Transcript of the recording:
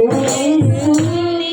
உனக்கும் நீ